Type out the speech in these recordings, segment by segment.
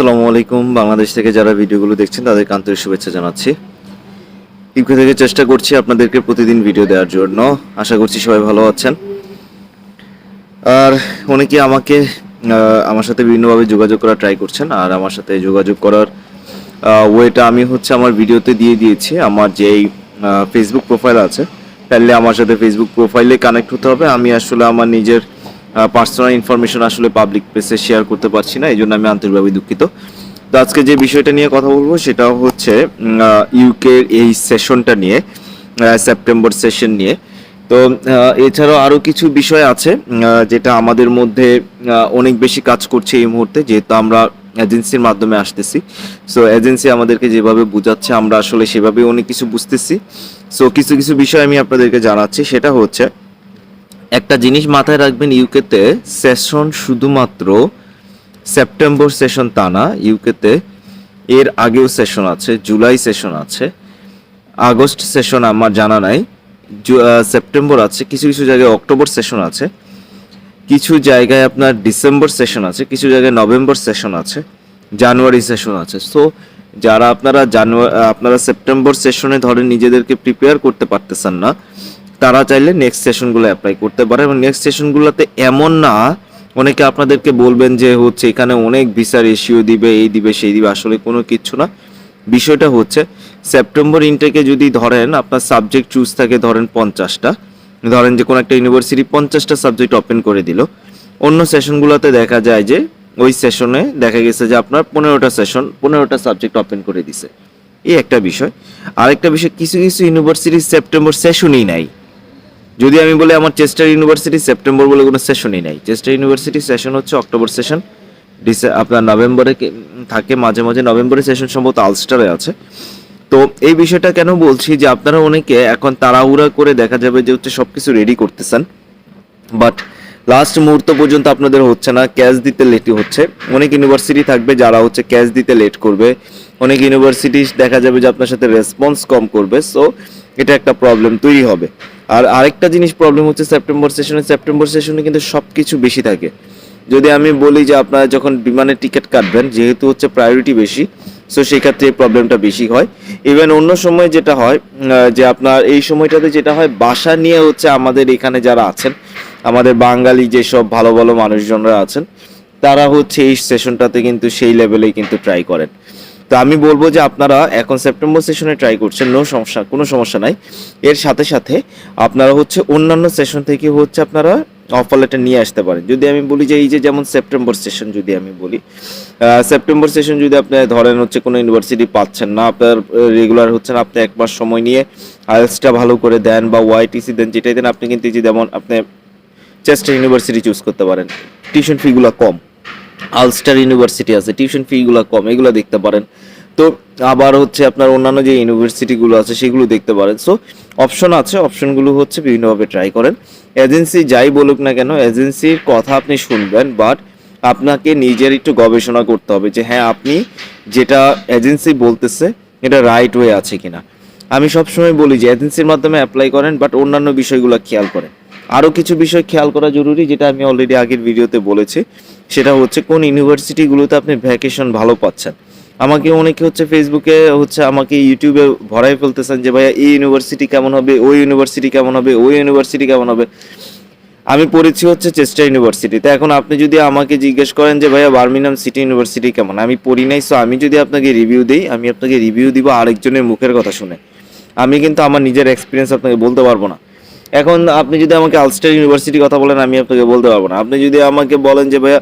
আসসালামু আলাইকুম। বাংলাদেশ থেকে যারা ভিডিওগুলো দেখছেন, তাদেরকে আন্তরিক শুভেচ্ছা জানাচ্ছি। ইউকে থেকে চেষ্টা করছি আপনাদেরকে প্রতিদিন ভিডিও দেওয়ার জন্য। আশা করছি সবাই ভালো আছেন। আর অনেকে আমাকে আমার সাথে বিভিন্নভাবে যোগাযোগ করার ট্রাই করছেন, আর আমার সাথে যোগাযোগ করার ওয়েটা আমি হচ্ছে আমার ভিডিওতে দিয়ে দিয়েছি। আমার যেই ফেসবুক প্রোফাইল আছে, তাহলে আমার সাথে ফেসবুক প্রোফাইলে কানেক্ট হতে হবে। আমি আসলে আমার নিজের পার্সোনাল ইনফরমেশন আসলে পাবলিক প্লেসে শেয়ার করতে পারছি না এই জন্য আমি আন্তরিকভাবে দুঃখিত। তো আজকে যে বিষয়টা নিয়ে কথা বলব সেটা হচ্ছে ইউকে এই সেশনটা নিয়ে সেপ্টেম্বর সেশন নিয়ে। তো এছাড়াও আরও কিছু বিষয় আছে যেটা আমাদের মধ্যে অনেক বেশি কাজ করছে এই মুহূর্তে, যেহেতু আমরা এজেন্সির মাধ্যমে আসতেছি। সো এজেন্সি আমাদেরকে যেভাবে বোঝাচ্ছে, আমরা আসলে সেভাবে অনেক কিছু বুঝতেছি। সো কিছু কিছু বিষয় আমি আপনাদেরকে জানাচ্ছি, সেটা হচ্ছে, একটা জিনিস মাথায় রাখবেন, ইউকেতে সেশন শুধুমাত্র সেপ্টেম্বর সেশন তা না, ইউকেতে এর আগেও সেশন আছে, জুলাই সেশন আছে, আগস্ট সেশন আমার জানা নাই। সেপ্টেম্বর আছে, কিছু কিছু জায়গায় অক্টোবর সেশন আছে, কিছু জায়গায় আপনার ডিসেম্বর সেশন আছে, কিছু জায়গায় নভেম্বর সেশন আছে, জানুয়ারি সেশন আছে। সো যারা আপনারা জানুয়ারি আপনারা সেপ্টেম্বর সেশনে ধরেন নিজেদেরকে প্রিপেয়ার করতে পারতেছেন না, তারা চাইলে নেক্সট সেশনগুলো অ্যাপ্লাই করতে পারে এবং নেক্সট সেশনগুলোতে এমন না, অনেকে আপনাদেরকে বলবেন যে হচ্ছে এখানে অনেক ভিসা রেশিও দিবে, এই দিবে, সেই দিবে, আসলে কোনো কিচ্ছু না। বিষয়টা হচ্ছে সেপ্টেম্বর ইনটেকে যদি ধরেন আপনার সাবজেক্ট চুজ থাকে ধরেন পঞ্চাশটা, ধরেন যে কোনো একটা ইউনিভার্সিটি পঞ্চাশটা সাবজেক্ট ওপেন করে দিল। অন্য সেশনগুলোতে দেখা যায় যে ওই সেশনে দেখা গেছে যে আপনার পনেরোটা সেশন পনেরোটা সাবজেক্ট ওপেন করে দিছে। এই একটা বিষয়। আরেকটা বিষয়, কিছু কিছু ইউনিভার্সিটি সেপ্টেম্বর সেশনই নাই। যদি আমি বলি আমার চেস্টার ইউনিভার্সিটি সেপ্টেম্বর বলে কোনো সেশনই নাই। চেস্টার ইউনিভার্সিটি সেশন হচ্ছে অক্টোবর সেশন ডিসে আপনার নভেম্বরে থাকে মাঝে মাঝে নভেম্বরে সেশন সম্ভবত আলস্টারে আছে। তো এই বিষয়টা কেন বলছি যে আপনারা অনেকে এখন তাড়াহুড়া করে দেখা যাবে যে হচ্ছে সব কিছু রেডি করতেছেন বাট লাস্ট মুহূর্ত পর্যন্ত আপনাদের হচ্ছে না ক্যাশ দিতে লেটই হচ্ছে। অনেক ইউনিভার্সিটি থাকবে যারা হচ্ছে ক্যাশ দিতে লেট করবে। অনেক ইউনিভার্সিটি দেখা যাবে যে আপনার সাথে রেসপন্স কম করবে সো এটা একটা প্রবলেম তৈরি হবে। আর আরেকটা জিনিস প্রবলেম হচ্ছে সেপ্টেম্বর সেশনে সেপ্টেম্বর সেশনে কিন্তু সব কিছু বেশি থাকে। যদি আমি বলি যে আপনারা যখন বিমানের টিকিট কাটবেন, যেহেতু হচ্ছে প্রায়োরিটি বেশি সো সেক্ষেত্রে এই প্রবলেমটা বেশি হয়। ইভেন অন্য সময় যেটা হয় যে আপনার এই সময়টাতে যেটা হয়, বাসা নিয়ে হচ্ছে আমাদের এখানে যারা আছেন, আমাদের বাঙালি যেসব ভালো ভালো মানুষজনরা আছেন, তারা হচ্ছে এই সেশনটাতে কিন্তু সেই লেভেলেই কিন্তু ট্রাই করেন। তো আমি বলব যে আপনারা এখন সেপ্টেম্বর সেশনে ট্রাই করছেন নো সমস্যা, কোনো সমস্যা নাই। এর সাথে সাথে আপনারা হচ্ছে অন্যান্য সেশন থেকে হচ্ছে আপনারা অফার লেটার নিয়ে আসতে পারেন। যদি আমি বলি যে এই যে যেমন সেপ্টেম্বর সেশন যদি আমি বলি সেপ্টেম্বর সেশন যদি আপনি ধরেন হচ্ছে কোনো ইউনিভার্সিটি পাচ্ছেন না, আপনার রেগুলার হচ্ছেন আপনি এক মাস সময় নিয়ে আইএলসটা ভালো করে দেন বা ওয়াইটিসি দেন, যেটাই দেন, আপনি কিন্তু যে যেমন আপনি চেস্টার ইউনিভার্সিটি চুজ করতে পারেন। টিউশন ফিগুলো কম। আলস্টার ইউনিভার্সিটি আছে টিউশন ফিগুলো কম, এগুলো দেখতে পারেন। তো আবার হচ্ছে আপনার অন্যান্য যে ইউনিভার্সিটিগুলো আছে, সেগুলো দেখতে পারেন। সো অপশন আছে অপশনগুলো হচ্ছে বিভিন্নভাবে ট্রাই করেন। এজেন্সি যাই বলুক না কেন, এজেন্সির কথা আপনি শুনবেন বাট আপনাকে নিজের একটু গবেষণা করতে হবে যে হ্যাঁ আপনি যেটা এজেন্সি বলতেছে, এটা রাইট ওয়ে আছে কিনা। আমি সবসময় বলি যে, এজেন্সির মাধ্যমে অ্যাপ্লাই করেন বাট অন্যান্য বিষয়গুলো খেয়াল করেন। আরও কিছু বিষয় খেয়াল করা জরুরি, যেটা আমি অলরেডি আগের ভিডিওতে বলেছি, সেটা হচ্ছে কোন ইউনিভার্সিটিগুলোতে আপনি ভ্যাকেশন ভালো পাচ্ছেন। আমাকে অনেকে হচ্ছে ফেসবুকে হচ্ছে আমাকে ইউটিউবে ভরাই ফেলতেছেন যে, ভাইয়া, এই ইউনিভার্সিটি কেমন হবে? ওই ইউনিভার্সিটি কেমন হবে? ওই ইউনিভার্সিটি কেমন হবে? আমি পড়েছি হচ্ছে চেস্টার ইউনিভার্সিটিতে এখন আপনি যদি আমাকে জিজ্ঞেস করেন যে, ভাইয়া বার্মিনাম সিটি ইউনিভার্সিটি কেমন? আমি পড়ি নাই সো আমি যদি আপনাকে রিভিউ দিই, আমি আপনাকে রিভিউ দিব আরেকজনের মুখের কথা শুনে। আমি কিন্তু আমার নিজের এক্সপিরিয়েন্স আপনাকে বলতে পারব না। এখন আপনি যদি আমাকে আলস্টার ইউনিভার্সিটির কথা বলেন, আমি আপনাকে বলতে পারব না। আপনি যদি আমাকে বলেন যে, ভাইয়া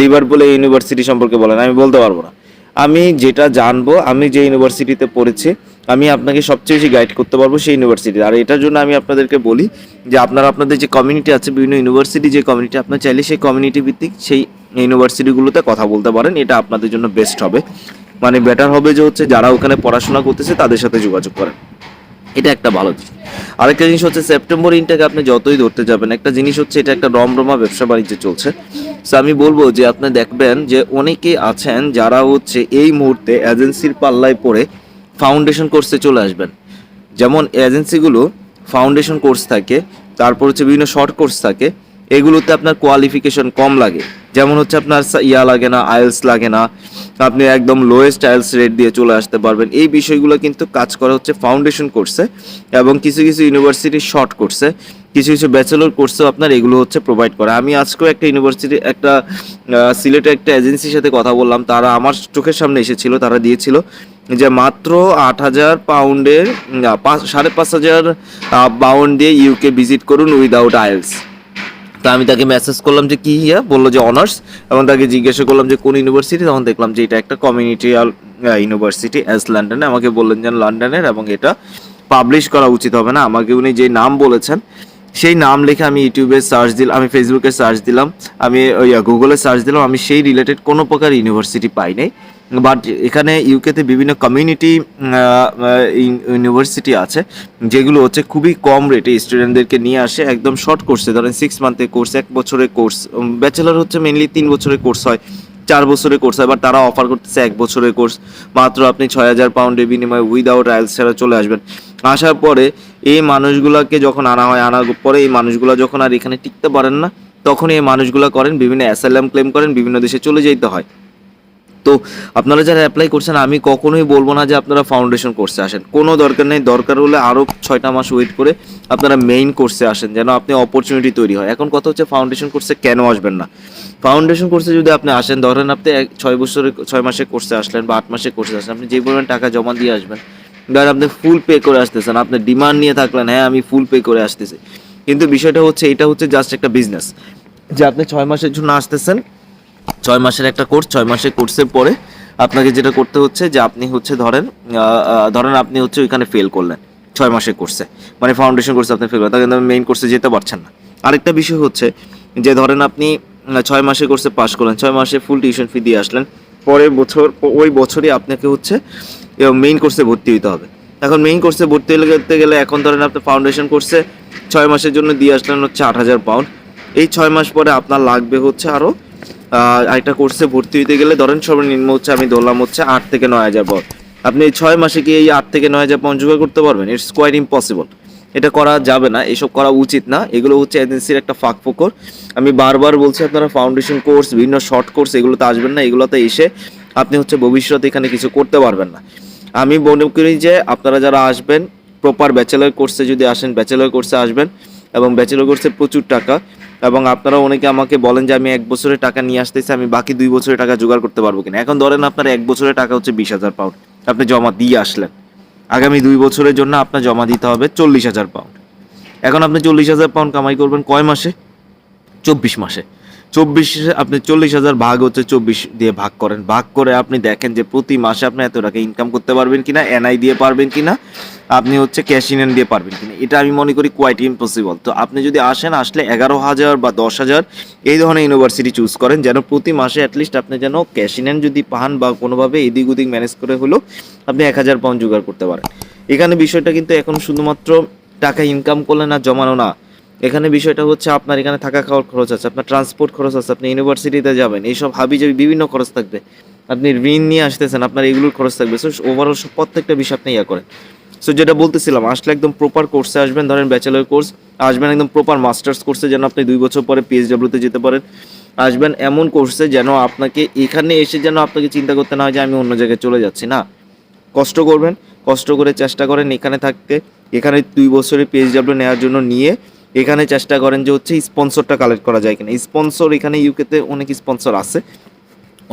লিভারপুলে ইউনিভার্সিটি সম্পর্কে বলেন, আমি বলতে পারব না। আমি যেটা জানব, আমি যে ইউনিভার্সিটিতে পড়েছি, আমি আপনাকে সবচেয়ে বেশি গাইড করতে পারব সেই ইউনিভার্সিটি আর এটার জন্য আমি আপনাদেরকে বলি যে আপনারা, আপনাদের যে কমিউনিটি আছে, বিভিন্ন ইউনিভার্সিটি যে কমিউনিটি আপনার চাইলে সেই কমিউনিটি ভিত্তিক সেই ইউনিভার্সিটিগুলোতে কথা বলতে পারেন। এটা আপনাদের জন্য বেস্ট হবে। মানে বেটার হবে যে হচ্ছে যারা ওখানে পড়াশোনা করতেছে, তাদের সাথে যোগাযোগ করেন। এটা একটা ভালো জিনিস। আরেকটা জিনিস হচ্ছে সেপ্টেম্বর ইনটাকে আপনি যতই ধরতে যাবেন, একটা জিনিস হচ্ছে এটা একটা রমরমা ব্যবসা বাণিজ্য চলছে। সো আমি বলব যে আপনি দেখবেন যে অনেকে আছেন যারা হচ্ছে এই মুহূর্তে এজেন্সির পাল্লায় পড়ে ফাউন্ডেশন কোর্সে চলে আসবেন। যেমন এজেন্সিগুলো ফাউন্ডেশন কোর্স থাকে, তারপর হচ্ছে বিভিন্ন শর্ট কোর্স থাকে এগুলোতে আপনার কোয়ালিফিকেশন কম লাগে। যেমন হচ্ছে আপনার ইয়া লাগে না আয়েলস লাগে না। আপনি একদম লোয়েস্ট আইএলস রেট দিয়ে চলে আসতে পারবেন। এই বিষয়গুলো কিন্তু কাজ করা হচ্ছে ফাউন্ডেশন কোর্সে এবং কিছু কিছু ইউনিভার্সিটি শর্ট কোর্সে কিছু কিছু ব্যাচেলর কোর্সেও আপনার এগুলো হচ্ছে প্রোভাইড করে। আমি আজকেও একটা ইউনিভার্সিটি একটা সিলেটে একটা এজেন্সির সাথে কথা বললাম। তারা আমার চোখের সামনে এসেছিল, তারা দিয়েছিল যে মাত্র আট হাজার পাউন্ডের সাড়ে পাঁচ হাজার পাউন্ড দিয়ে ইউকে ভিজিট করুন উইদাউট আইএলস তা আমি তাকে মেসেজ করলাম যে, কি ইয়া বলল যে অনার্স এবং তাকে জিজ্ঞাসা করলাম যে, কোন ইউনিভার্সিটি তখন দেখলাম যে, এটা একটা কমিউনিটিয়াল ইউনিভার্সিটি এস লন্ডনে আমাকে বললেন যে লন্ডনের এবং এটা পাবলিশ করা উচিত হবে না। আমাকে উনি যে নাম বলেছেন, সেই নাম লিখে আমি ইউটিউবে সার্চ দিলাম আমি ফেসবুকে সার্চ দিলাম, আমি গুগলে সার্চ দিলাম, আমি সেই রিলেটেড কোনো প্রকার ইউনিভার্সিটি পাই নাই। বাট এখানে ইউকেতে বিভিন্ন কমিউনিটি ইউনিভার্সিটি আছে, যেগুলো হচ্ছে খুবই কম রেটে স্টুডেন্টদেরকে নিয়ে আসে, একদম শর্ট কোর্সে ধরেন সিক্স মান্থের কোর্স এক বছরের কোর্স ব্যাচেলার হচ্ছে মেনলি তিন বছরের কোর্স হয়, চার বছরের কোর্স হয় বাট তারা অফার করতেছে এক বছরের কোর্স মাত্র আপনি ছয় হাজার পাউন্ডের বিনিময়ে উইদাউট আইলস ছাড়া চলে আসবেন। আসার পরে এই মানুষগুলোকে যখন আনা হয়, আনার পরে এই মানুষগুলো যখন আর এখানে টিকতে পারেন না তখন এই মানুষগুলো করেন, বিভিন্ন অ্যাসাইলাম ক্লেম করেন, বিভিন্ন দেশে চলে যেতে হয়। তো আপনারা যারা অ্যাপ্লাই করছেন, আমি কখনোই বলব না যে আপনারা ফাউন্ডেশন কোর্সে আসেন। কোনো দরকার নেই, দরকার হলে আরও ছয়টা মাস ওয়েট করে আপনারা মেইন কোর্সে আসেন, যেন আপনি অপরচুনিটি তৈরি হয়। এখন কথা হচ্ছে ফাউন্ডেশন কোর্সে কেন আসবেন না? ফাউন্ডেশন কোর্সে যদি আপনি আসেন, ধরেন আপনি এক, ছয় বছরের, ছয় মাসের কোর্সে আসলেন বা আট মাসের কোর্সে আসলেন, আপনি যে পরিমাণ টাকা জমা দিয়ে আসবেন, ধরেন আপনি ফুল পে করে আসতেছেন, আপনি ডিমান্ড নিয়ে থাকলেন হ্যাঁ আমি ফুল পে করে আসতেছি। কিন্তু বিষয়টা হচ্ছে, এটা হচ্ছে জাস্ট একটা বিজনেস যে আপনি ছয় মাসের জন্য আসতেছেন ছয় মাসের একটা কোর্স ছয় মাসের কোর্সের পরে আপনাকে যেটা করতে হচ্ছে যে আপনি হচ্ছে ধরেন ধরেন আপনি হচ্ছে ওইখানে ফেল করলেন ছয় মাসের কোর্সে মানে ফাউন্ডেশন কোর্সে আপনি ফেল করলেন কিন্তু মেইন কোর্সে যেতে পারছেন না। আরেকটা বিষয় হচ্ছে যে ধরেন আপনি ছয় মাসের কোর্সে পাস করলেন, ছয় মাসে ফুল টিউশন ফি দিয়ে আসলেন, পরের বছর, ওই বছরই আপনাকে হচ্ছে মেইন কোর্সে ভর্তি হতে হবে। এখন মেইন কোর্সে ভর্তি করতে গেলে এখন ধরেন আপনি ফাউন্ডেশন কোর্সে ছয় মাসের জন্য দিয়ে আসলেন হচ্ছে আট হাজার পাউন্ড এই ছয় মাস পরে আপনার লাগবে হচ্ছে আরও একটা কোর্সে ভর্তি হতে গেলে ধরেন সর্বনিম্ন হচ্ছে আমি ধরলাম হচ্ছে আট থেকে নয় হাজার পাউন্ড আপনি ছয় মাসে কি এই আট থেকে নয় হাজার পাউন্ড জোগাড় করতে পারবেন? ইটস কোয়াইট ইম্পসিবল এটা করা যাবে না, এসব করা উচিত না। এগুলো হচ্ছে এজেন্সির একটা ফাঁক ফোকর। আমি বারবার বলছি আপনারা ফাউন্ডেশন কোর্স বিভিন্ন শর্ট কোর্স এগুলোতে আসবেন না। এগুলোতে এসে আপনি হচ্ছে ভবিষ্যতে এখানে কিছু করতে পারবেন না। আমি মনে করি যে আপনারা যারা আসবেন প্রপার ব্যাচেলার কোর্সে যদি আসেন ব্যাচেলার কোর্সে আসবেন এবং ব্যাচেলার কোর্সে প্রচুর টাকা এবং আপনারা অনেকে আমাকে বলেন যে আমি এক বছরের টাকা নিয়ে আসতেছি, আমি বাকি দুই বছরের টাকা জোগাড় করতে পারব কিনা। এখন ধরেন আপনার এক বছরের টাকা হচ্ছে বিশ হাজার পাউন্ড আপনি জমা দিয়ে আসলেন। আগামী দুই বছরের জন্য আপনার জমা দিতে হবে চল্লিশ হাজার পাউন্ড এখন আপনি চল্লিশ হাজার পাউন্ড কামাই করবেন কয় মাসে? চব্বিশ মাসে। চব্বিশ আপনি চল্লিশ হাজার ভাগ হচ্ছে চব্বিশ দিয়ে ভাগ করেন। ভাগ করে আপনি দেখেন যে প্রতি মাসে আপনি এত টাকা ইনকাম করতে পারবেন কিনা এনআই দিয়ে পারবেন কিনা আপনি হচ্ছে ক্যাশ ইন দিয়ে পারবেন কিনা। এটা আমি মনে করি কোয়াইট ইম্পসিবল তো আপনি যদি আসেন, আসলে এগারো হাজার বা দশ হাজার, এই ধরনের ইউনিভার্সিটি চুজ করেন যেন প্রতি মাসে অ্যাটলিস্ট আপনি যেন ক্যাশ ইন যদি পান বা কোনোভাবে এদিক ওদিক ম্যানেজ করে হলেও আপনি এক হাজার পাউন্ড জোগাড় করতে পারেন। এখানে বিষয়টা কিন্তু এখন শুধুমাত্র টাকা ইনকাম করলে না, জমানো না। এখানে বিষয়টা হচ্ছে আপনার এখানে থাকা খাওয়ার খরচ আছে, আপনার ট্রান্সপোর্ট খরচ আছে, আপনি ইউনিভার্সিটিতে যাবেন, এইসব হাবি যাবি বিভিন্ন খরচ থাকবে। আপনি ঋণ নিয়ে আসতেছেন, আপনার এগুলোর খরচ থাকবে। সো ওভারঅল প্রত্যেকটা বিষয় আপনি ইয়া করেন। সো যেটা বলতেছিলাম, আসলে একদম প্রপার কোর্সে আসবেন, ধরেন ব্যাচেলার কোর্স আসবেন একদম প্রপার মাস্টার্স কোর্সে যেন আপনি দুই বছর পরে পিএইচডাব্লিউতে যেতে পারেন। আসবেন এমন কোর্সে যেন আপনাকে, এখানে এসে যেন আপনাকে চিন্তা করতে না হয় যে আমি অন্য জায়গায় চলে যাচ্ছি, না। কষ্ট করবেন, কষ্ট করে চেষ্টা করেন এখানে থাকতে। এখানে দুই বছরের পিএইচডাব্লিউ নেওয়ার জন্য নিয়ে এখানে চেষ্টা করেন যে হচ্ছে স্পন্সরটা কালেক্ট করা যায় কিনা। স্পন্সর এখানে ইউকেতে অনেক স্পন্সর আছে।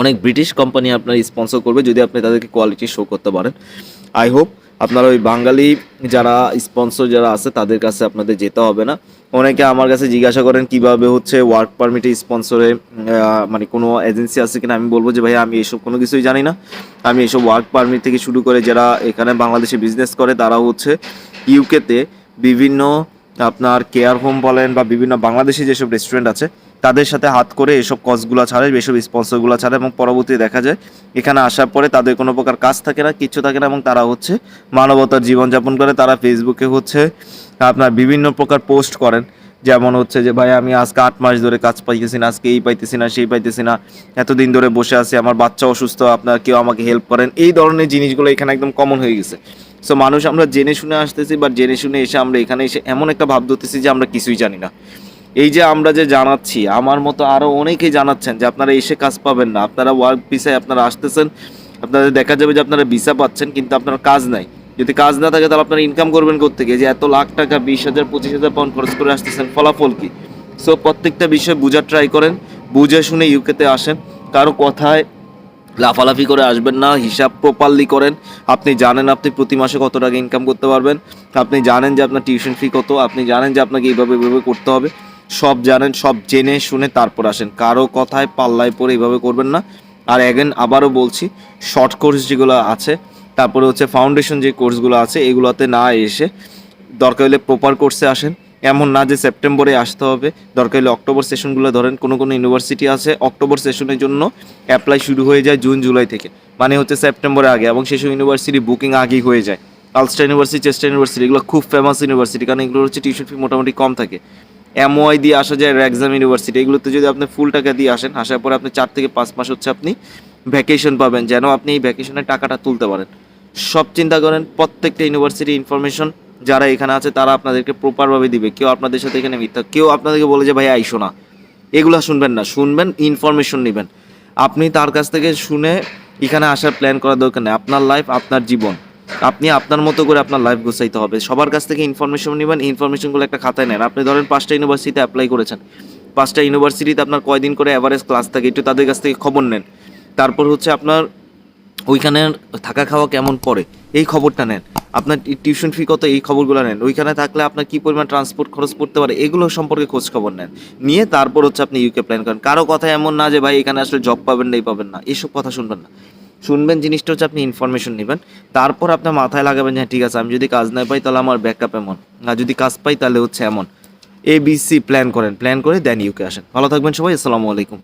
অনেক ব্রিটিশ কোম্পানি আপনার স্পন্সর করবে যদি আপনি তাদেরকে কোয়ালিটি শো করতে পারেন। আই হোপ আপনারা ওই বাঙালি যারা স্পন্সর যারা আছে, তাদের কাছে আপনাদের যেতে হবে না। অনেকে আমার কাছে জিজ্ঞাসা করেন, কীভাবে হচ্ছে ওয়ার্ক পারমিটে স্পন্সরে মানে কোনো এজেন্সি আছে কিনা? আমি বলব যে ভাই আমি এসব কোনো কিছুই জানি না। আমি এসব ওয়ার্ক পারমিট থেকে শুরু করে যারা এখানে বাংলাদেশে বিজনেস করে, তারা হচ্ছে ইউকেতে বিভিন্ন আপনার কেয়ার হোম বলেন বা বিভিন্ন বাংলাদেশি যেসব রেস্টুরেন্ট আছে তাদের সাথে হাত করে এসব কজগুলো ছাড়ে, এসব স্পন্সরগুলো ছাড়ে এবং পরবর্তী দেখা যায় এখানে আসার পরে তাদের কোনো প্রকার কাজ থাকে না কিচ্ছু থাকে না এবং তারা হচ্ছে মানবতার জীবনযাপন করে, তারা ফেসবুকে হচ্ছে আপনার বিভিন্ন প্রকার পোস্ট করেন। যেমন হচ্ছে যে, ভাই, আমি আজকে আট মাস ধরে কাজ পাইতেছি না, আজকে এই পাইতেছি না, সেই পাইতেছি না, এতদিন ধরে বসে আছি, আমার বাচ্চা অসুস্থ, আপনার কেউ আমাকে হেল্প করেন। এই ধরনের জিনিসগুলো এখানে একদম কমন হয়ে গেছে। সো মানুষ আমরা জেনে শুনে আসতেছি বা জেনে শুনে এসে আমরা এখানে এসে এমন একটা ভাব ধরতেছি যে আমরা কিছুই জানি না। এই যে আমরা যে জানাচ্ছি, আমার মতো আরও অনেকেই জানাচ্ছেন যে আপনারা এসে কাজ পাবেন না। আপনারা ওয়ার্ক ভিসায় আপনারা আসতেছেন, আপনাদের দেখা যাবে যে আপনারা ভিসা পাচ্ছেন, কিন্তু আপনার কাজ নাই। যদি কাজ না থাকে, তাহলে আপনারা ইনকাম করবেন কোথেকে যে এত লাখ টাকা, বিশ হাজার, পঁচিশ হাজার পাউন্ড খরচ করে আসতেছেন, ফলাফল কি? সো প্রত্যেকটা বিষয় বোঝার ট্রাই করেন, বুঝে শুনে ইউকেতে আসেন। কারও কথায় লাফালাফি করে আসবেন না, হিসাব প্রপারলি করেন। আপনি জানেন আপনি প্রতি মাসে কত টাকা ইনকাম করতে পারবেন। আপনি জানেন যে আপনার টিউশন ফি কত। আপনি জানেন যে আপনাকে এইভাবে এইভাবে করতে হবে। সব জানেন, সব জেনে শুনে তারপর আসেন। কারও কথায় পাল্লায় পরে এইভাবে করবেন না। আর অ্যাগেন আবারও বলছি শর্ট কোর্স যেগুলো আছে, তারপরে হচ্ছে ফাউন্ডেশন যে কোর্সগুলো আছে, এগুলোতে না এসে দরকার হলে প্রপার কোর্সে আসেন। এমন না যে সেপ্টেম্বরে আসতে হবে। দরকার হলে অক্টোবর সেশনগুলো ধরেন, কোনো কোনো ইউনিভার্সিটি আছে, অক্টোবর সেশনের জন্য অ্যাপ্লাই শুরু হয়ে যায় জুন, জুলাই থেকে। মানে হচ্ছে সেপ্টেম্বরে আগে এবং সেসব ইউনিভার্সিটি বুকিং আগেই হয়ে যায়। আলস্টার ইউনিভার্সিটি চেস্টার ইউনিভার্সিটি এগুলো খুব ফেমাস ইউনিভার্সিটি কারণ এগুলো হচ্ছে টিউশন ফি মোটামুটি কম থাকে। এমওআই দিয়ে আসা যায় র্যাকজাম ইউনিভার্সিটি এগুলোতে যদি আপনি ফুল টাকা দিয়ে আসেন, আসার পরে আপনি চার থেকে পাঁচ মাস হচ্ছে আপনি ভ্যাকেশন পাবেন, যেন আপনি এই ভ্যাকেশনের টাকাটা তুলতে পারেন। সব চিন্তা করেন, প্রত্যেকটা ইউনিভার্সিটি ইনফরমেশন যারা এখানে আছে, তারা আপনাদেরকে প্রপারভাবে দিবে। কেউ আপনাদের সাথে এখানে মিথ্যা, কেউ আপনাদেরকে বলে যে, ভাই আইসো না এগুলো শুনবেন না, শুনবেন ইনফরমেশন নেবেন। আপনি তার কাছ থেকে শুনে এখানে আসার প্ল্যান করার দরকার নেই। আপনার লাইফ আপনার জীবন। আপনি আপনার মতো করে আপনার লাইফ গোছাইতে হবে। সবার কাছ থেকে ইনফরমেশন নেবেন ইনফরমেশনগুলো একটা খাতায় নেন। আপনি ধরেন পাঁচটা ইউনিভার্সিটিতে অ্যাপ্লাই করেছেন। পাঁচটা ইউনিভার্সিটিতে আপনার কয়দিন করে অ্যাভারেজ ক্লাস থাকে, একটু তাদের কাছ থেকে খবর নেন। তারপর হচ্ছে আপনার ওইখানে থাকা খাওয়া কেমন পড়ে, এই খবরটা নেন। আপনার টিউশন ফি কত, এই খবরগুলো নেন। ওইখানে থাকলে আপনার কি পরিমাণ ট্রান্সপোর্ট খরচ পড়তে পারে, এগুলো সম্পর্কে খোঁজ খবর নেন। নিয়ে তারপর হচ্ছে আপনি ইউকে প্ল্যান করেন। কারও কথা এমন না যে, ভাই, এখানে আসলে জব পাবেন না, এই পাবেন না। এইসব কথা শুনবেন না। শুনবেন জিনিসটা হচ্ছে আপনি ইনফরমেশন নেবেন। তারপর আপনার মাথায় লাগাবেন হ্যাঁ, ঠিক আছে আমি যদি কাজ না পাই তাহলে আমার ব্যাকআপ এমন। আর যদি কাজ পাই তাহলে হচ্ছে এমন। এ বি সি প্ল্যান করেন প্ল্যান করে দেন ইউকে আসেন। ভালো থাকবেন সবাই আসসালামু আলাইকুম।